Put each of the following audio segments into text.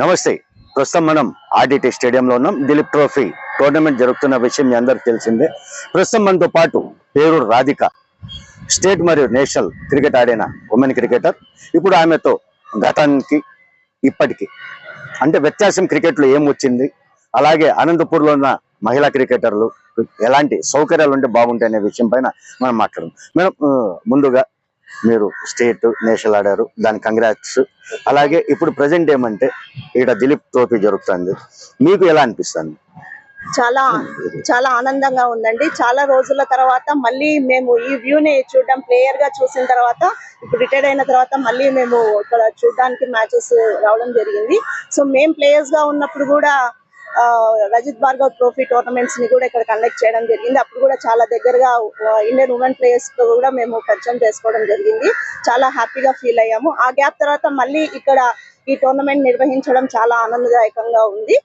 నమస్తే. ప్రస్తుతం మనం ఆర్డీటీ స్టేడియంలో ఉన్నాం. దిలీప్ ట్రోఫీ టోర్నమెంట్ జరుగుతున్న విషయం మీ అందరికి తెలిసిందే. ప్రస్తుతం మనతో పాటు పేరు రాధిక స్టేట్ మరియు నేషనల్ క్రికెట్ ఆడిన ఉమెన్ క్రికెటర్. ఇప్పుడు ఆమెతో గతానికి ఇప్పటికి అంటే వ్యత్యాసం క్రికెట్లో ఏం వచ్చింది? అలాగే అనంతపూర్లో ఉన్న మహిళా క్రికెటర్లు ఎలాంటి సౌకర్యాలు ఉంటే బాగుంటాయి అనే విషయం పైన మనం మాట్లాడదాం. మేడం ముందుగా మీరు స్టేట్ నేషనల్ ఆడారు. దాని కంగ్రాట్స్ అలాగే ఇప్పుడు ప్రజెంట్ ఏమంటే ఇక్కడ దిలీప్ ట్రోఫీ జరుగుతుంది. మీకు ఎలా అనిపిస్తుంది? చాలా చాలా ఆనందంగా ఉందండి. చాలా రోజుల తర్వాత మళ్ళీ మేము ఈ వ్యూని చూడడం ప్లేయర్గా చూసిన తర్వాత ఇప్పుడు రిటైర్డ్ అయిన తర్వాత మళ్ళీ మేము ఇక్కడ చూడడానికి మ్యాచెస్ రావడం జరిగింది. సో మేము ప్లేయర్స్గా ఉన్నప్పుడు కూడా రజిత్ భార్గవ్ ట్రోఫీ టోర్నమెంట్స్ని కూడా ఇక్కడ కండక్ట్ చేయడం జరిగింది. అప్పుడు కూడా చాలా దగ్గరగా ఇండియన్ ఉమెన్ ప్లేయర్స్తో కూడా మేము పరిచయం చేసుకోవడం జరిగింది. చాలా హ్యాపీగా ఫీల్ అయ్యాము. ఆ గ్యాప్ తర్వాత మళ్ళీ ఇక్కడ ఈ టోర్నమెంట్ నిర్వహించడం చాలా ఆనందదాయకంగా ఉంది.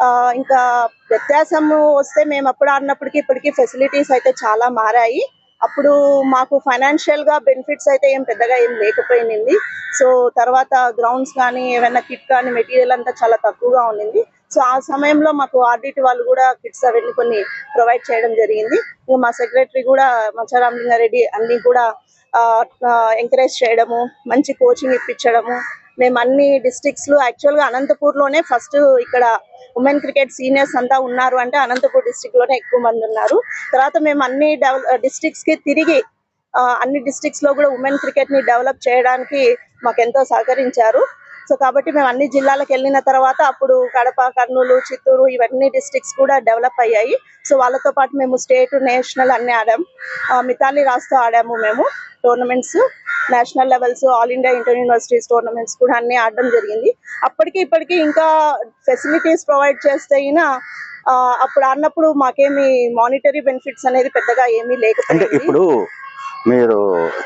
ఆ, ఇంకా వ్యత్యాసము వస్తే మేము అప్పుడు ఆడినప్పటికీ ఇప్పటికీ ఫెసిలిటీస్ అయితే చాలా మారాయి. అప్పుడు మాకు ఫైనాన్షియల్గా బెనిఫిట్స్ అయితే ఏం పెద్దగా ఏం లేకపోయింది. సో తర్వాత గ్రౌండ్స్ కానీ ఏమైనా కిట్ కానీ మెటీరియల్ అంతా చాలా తక్కువగా ఉండింది. సో ఆ సమయంలో మాకు ఆర్డిటి వాళ్ళు కూడా కిట్స్ అవన్నీ కొన్ని ప్రొవైడ్ చేయడం జరిగింది. ఇంకా మా సెక్రటరీ కూడా మచ్చారామలింగారెడ్డి అన్ని కూడా ఎంకరేజ్ చేయడము మంచి కోచింగ్ ఇప్పించడము. మేము అన్ని డిస్ట్రిక్ట్స్లో యాక్చువల్గా అనంతపూర్లోనే ఫస్ట్ ఇక్కడ ఉమెన్ క్రికెట్ సీనియర్స్ అంతా ఉన్నారు అంటే అనంతపూర్ డిస్ట్రిక్ట్లోనే ఎక్కువ మంది ఉన్నారు. తర్వాత మేము అన్ని డిస్టిక్స్కి తిరిగి అన్ని డిస్ట్రిక్ట్స్లో కూడా ఉమెన్ క్రికెట్ని డెవలప్ చేయడానికి మాకు ఎంతో సహకరించారు. సో కాబట్టి మేము అన్ని జిల్లాలకు వెళ్ళిన తర్వాత అప్పుడు కడప కర్నూలు చిత్తూరు ఇవన్నీ డిస్ట్రిక్ట్స్ కూడా డెవలప్ అయ్యాయి. సో వాళ్ళతో పాటు మేము స్టేట్ నేషనల్ అన్ని ఆడాము మితాలి రాస్తూ ఆడాము మేము. Tournaments national levels all India inter universities tournaments కూడా అన్ని ఆడడం జరిగింది. అప్పటికి ఇప్పటికి ఇంకా ఫెసిలిటీస్ ప్రొవైడ్ చేస్తే అయినా అప్పుడు ఆడినప్పుడు మాకేమి మానిటరీ బెనిఫిట్స్ అనేది పెద్దగా ఏమీ లేకపోతే లేకపోయింది ఇప్పుడు మీరు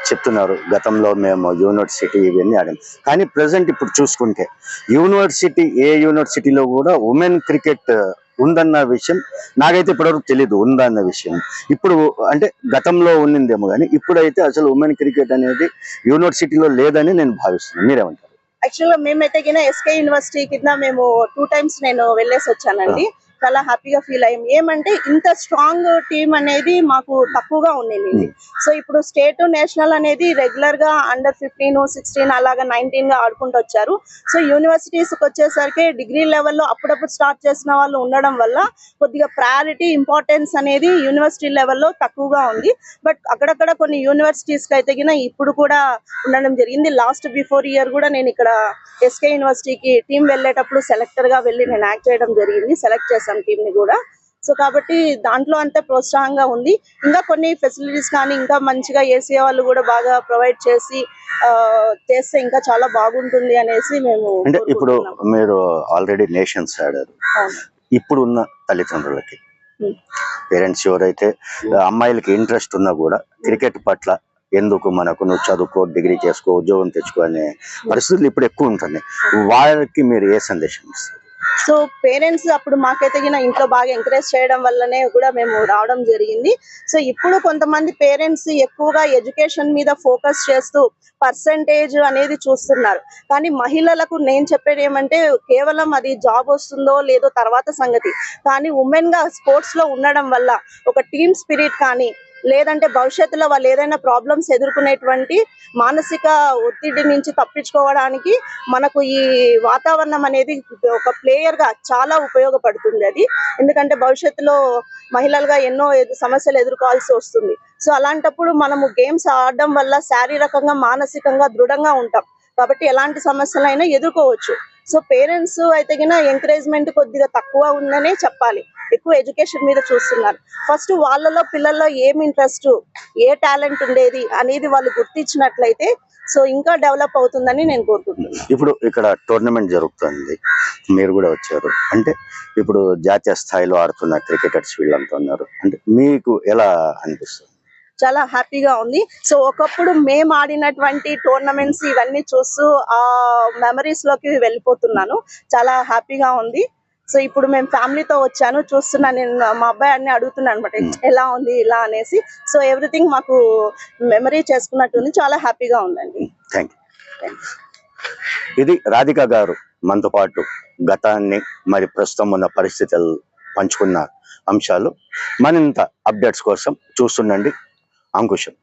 చెప్తున్నారు గతంలో మేము యూనివర్సిటీ ఇవన్నీ ఆడాం. కానీ ప్రజెంట్ ఇప్పుడు చూసుకుంటే యూనివర్సిటీ ఏ యూనివర్సిటీలో కూడా ఉమెన్ క్రికెట్ ఉందన్న విషయం నాకైతే ఇప్పటివరకు తెలియదు ఉందన్న విషయం. ఇప్పుడు అంటే గతంలో ఉన్నిందేమో కానీ ఇప్పుడైతే అసలు ఉమెన్ క్రికెట్ అనేది యూనివర్సిటీలో లేదని నేను భావిస్తున్నాను. మీరేమంటారు? యాక్చువల్గా మేమైతే కింద ఎస్కే యూనివర్సిటీ కింద మేము టూ టైమ్స్ నేను వెళ్ళేసి వచ్చానండి. చాలా హ్యాపీగా ఫీల్ అయ్యాం. ఏమంటే ఇంత స్ట్రాంగ్ టీం అనేది మాకు తక్కువగా ఉండింది. సో ఇప్పుడు స్టేట్ నేషనల్ అనేది రెగ్యులర్గా అండర్ ఫిఫ్టీన్ సిక్స్టీన్ అలాగా నైన్టీన్గా ఆడుకుంటూ వచ్చారు. సో యూనివర్సిటీస్కి వచ్చేసరికి డిగ్రీ లెవెల్లో అప్పుడప్పుడు స్టార్ట్ చేసిన వాళ్ళు ఉండడం వల్ల కొద్దిగా ప్రయారిటీ ఇంపార్టెన్స్ అనేది యూనివర్సిటీ లెవెల్లో తక్కువగా ఉంది. బట్ అక్కడక్కడ కొన్ని యూనివర్సిటీస్కి అయితే గిన ఇప్పుడు కూడా ఉండడం జరిగింది. లాస్ట్ బిఫోర్ ఇయర్ కూడా నేను ఇక్కడ ఎస్కే యూనివర్సిటీకి టీం వెళ్ళేటప్పుడు సెలెక్టర్గా వెళ్ళి నేను యాక్ట్ చేయడం జరిగింది. సెలెక్ట్ చేశాను. టీం ని కూడా. సో కాబట్టి దాంట్లో అంతే ప్రోత్సాహంగా ఉంది. ఇంకా కొన్ని ఫెసిలిటీస్ కానీ ఇంకా మంచిగా ఏసీ వాళ్ళు కూడా బాగా ప్రొవైడ్ చేసి చేస్తే ఇంకా చాలా బాగుంటుంది అనేసి మేము అంటే ఇప్పుడు. మీరు ఆల్రెడీ నేషన్స్ ఆడారు. ఇప్పుడు ఉన్న తల్లిదండ్రులకి. పేరెంట్స్ ఎవరైతే అమ్మాయిలకి ఇంట్రెస్ట్ ఉన్నా కూడా క్రికెట్ పట్ల ఎందుకు మనకు నువ్వు చదువుకో డిగ్రీ చేసుకో ఉద్యోగం తెచ్చుకో అనే పరిస్థితులు ఇప్పుడు ఎక్కువ ఉంటున్నాయి. వాళ్ళకి మీరు ఏ సందేశం ఇస్తారు? సో పేరెంట్స్ అప్పుడు మాకైతే గిన ఇంట్లో బాగా ఎంకరేజ్ చేయడం వల్లనే కూడా మేము రావడం జరిగింది. సో ఇప్పుడు కొంతమంది పేరెంట్స్ ఎక్కువగా ఎడ్యుకేషన్ మీద ఫోకస్ చేస్తూ పర్సంటేజ్ అనేది చూస్తున్నారు. కానీ మహిళలకు నేను చెప్పేది ఏమంటే కేవలం అది జాబ్ వస్తుందో లేదో తర్వాత సంగతి. కానీ ఉమెన్గా స్పోర్ట్స్లో ఉండడం వల్ల ఒక టీమ్ స్పిరిట్ కానీ లేదంటే భవిష్యత్తులో వాళ్ళు ఏదైనా ప్రాబ్లమ్స్ ఎదుర్కొనేటువంటి మానసిక ఒత్తిడి నుంచి తప్పించుకోవడానికి మనకు ఈ వాతావరణం అనేది ఒక ప్లేయర్గా చాలా ఉపయోగపడుతుంది అది. ఎందుకంటే భవిష్యత్తులో మహిళలుగా ఎన్నో సమస్యలు ఎదుర్కోవాల్సి వస్తుంది. సో అలాంటప్పుడు మనము గేమ్స్ ఆడడం వల్ల శారీరకంగా మానసికంగా దృఢంగా ఉంటాం. కాబట్టి ఎలాంటి సమస్యలైనా ఎదుర్కోవచ్చు. సో పేరెంట్స్ అయితే గిన ఎంకరేజ్మెంట్ కొద్దిగా తక్కువ ఉందనే చెప్పాలి. ఎక్కువ ఎడ్యుకేషన్ మీద చూస్తున్నారు. ఫస్ట్ వాళ్ళలో పిల్లల్లో ఏం ఇంట్రెస్ట్ ఏ టాలెంట్ ఉండేది అనేది వాళ్ళు గుర్తించినట్లయితే సో ఇంకా డెవలప్ అవుతుందని నేను కోరుకుంటున్నాను ఇప్పుడు ఇక్కడ టోర్నమెంట్ జరుగుతుంది. మీరు కూడా వచ్చారు. అంటే ఇప్పుడు జాతీయ స్థాయిలో ఆడుతున్న క్రికెటర్స్ వీళ్ళంతా ఉన్నారు. అంటే మీకు ఎలా అనిపిస్తుంది? చాలా హ్యాపీగా ఉంది. సో ఒకప్పుడు మేము ఆడినటువంటి టోర్నమెంట్స్ ఇవన్నీ చూస్తూ ఆ మెమరీస్లోకి వెళ్ళిపోతున్నాను. చాలా హ్యాపీగా ఉంది. సో ఇప్పుడు మేము ఫ్యామిలీతో వచ్చాను. చూస్తున్నా నేను మా అబ్బాయి అన్ని అడుగుతున్నాను అనమాట ఎలా ఉంది ఇలా అనేసి. సో ఎవ్రీథింగ్ మాకు మెమరీ చేసుకున్నట్టుంది చాలా హ్యాపీగా ఉందండి. Thank you Thanks. ఇది రాధిక గారు మనతో పాటు గతాన్ని మరి ప్రస్తుతం ఉన్న పరిస్థితులు పంచుకున్న అంశాలు. మరింత అప్డేట్స్ కోసం చూస్తుండండి. angusham